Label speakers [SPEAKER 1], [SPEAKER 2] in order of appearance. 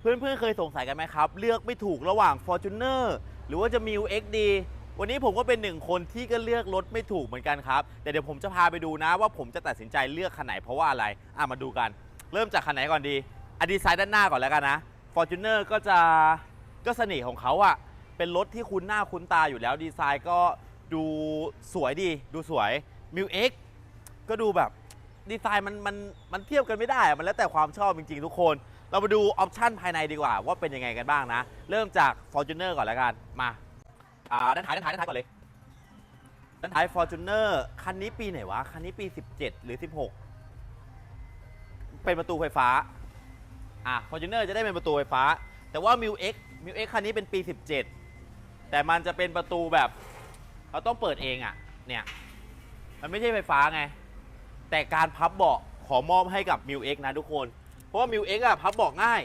[SPEAKER 1] เพื่อนๆเคยสงสัยกันไหมครับ เลือกไม่ถูกระหว่าง Fortuner หรือว่าจะ m ิว X ดีวันนี้ผมก็เป็นหนึ่งคนที่ก็เลือกรถไม่ถูกเหมือนกันครับ แต่เดี๋ยวผมจะพาไปดูนะว่าผมจะตัดสินใจเลือกคันไหนเพราะว่าอะไร อะมาดูกัน เริ่มจากคันไหนก่อนดีอดีไซน์ด้านหน้าก่อนแล้วกันนะ Fortuner ก็จะก็เสน่ห์ของเขาอะเป็นรถที่คุ้นหน้าคุ้นตาอยู่แล้วดีไซน์ก็ดูสวยดี ดูสวย m ิว X ก็ดูแบบดีไซน์มันมันมันเทียบกันไม่ได้อะมันแล้วแต่ความชอบจริงๆทุกคน เรามาดูออปชันภายในดีกว่า ว่าเป็นยังไงกันบ้างนะ เริ่มจาก Fortuner ก่อนแล้วกัน มา อ่า ด้านท้ายด้านท้ายด้านท้ายก่อนเลย ด้านท้าย Fortuner คันนี้ปีไหนวะ คันนี้ปี 17 หรือ 16 เป็นประตูไฟฟ้า อะ Fortuner จะได้เป็นประตูไฟฟ้า แต่ว่า m ิว X m ิว X คันนี้เป็นปี 17 แต่มันจะเป็นประตูแบบ เราต้องเปิดเองอะ่ะ เนี่ย มันไม่ใช่ไฟฟ้าไง แต่การพับเบาะขอมอบให้กับ m ิว X นะทุกคน เพราะว่ามิวเอ็กอะพับบอกง่าย